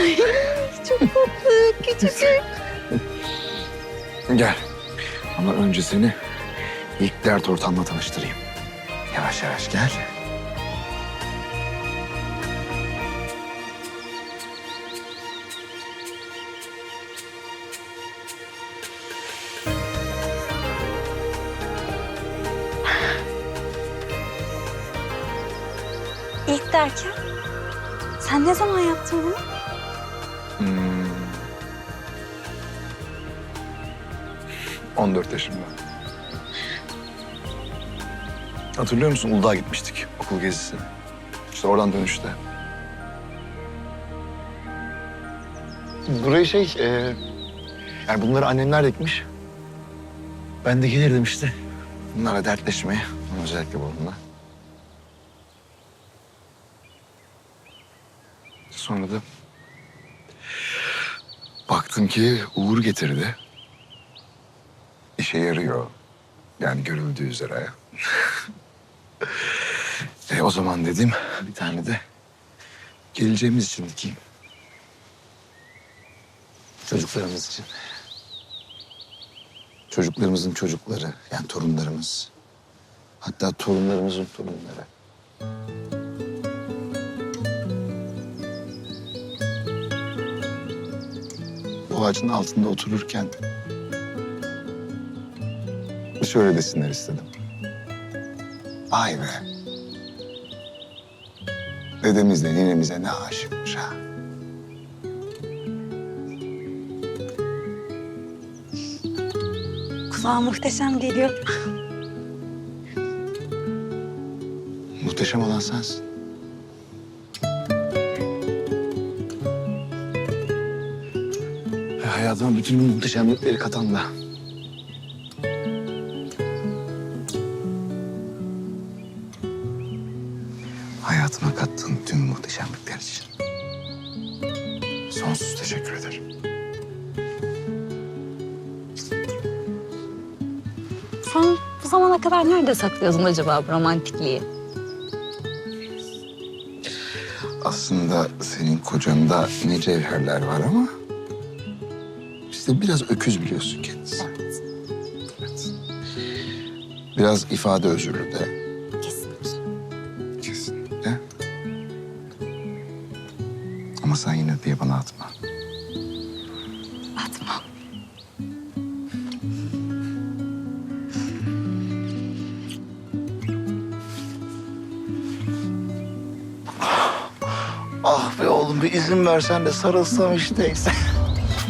Ay çok tatlı küçücük. Gel. Ama önce seni ilk dert ortamla tanıştırayım. Yavaş yavaş gel. İlk derken? Sen ne zaman yaptın bunu? Hmm. 14 yaşımda. Hatırlıyor musun? Uludağ'a gitmiştik okul gezisi. İşte oradan dönüşte. Burayı şey, e, yani bunları annemler dikmiş. Ben de gelirdim işte. Bunlara dertleşmeye, özellikle bununla. Sonra da baktım ki Uğur getirdi. İşe yarıyor. Yani görüldüğü üzere. e, o zaman dedim bir tane de geleceğimiz için dikeyim. Çocuklarımız için. Çocuklarımızın çocukları, yani torunlarımız. Hatta torunlarımızın torunları. Bu ağacın altında otururken şöyle desinler istedim. Vay be. Dedemiz de ninemize ne aşıkmış ha. Kulağa muhteşem geliyor. Muhteşem olan sensin. Hayatıma bütün bu muhteşemlikleri katan da. Hayatıma kattığın tüm muhteşemlikler için. Sonsuz teşekkür ederim. Sen bu zamana kadar nerede saklıyordun acaba bu romantikliği? Aslında senin kocanda ne cevherler var ama... ...işte biraz öküz biliyorsun kendisi. Evet. Biraz ifade özürlü de Kesinlikle. kesinlikle. Ama sen yine diye bana atma. Atma. Ah be oğlum bir izin versen de sarılsam işte.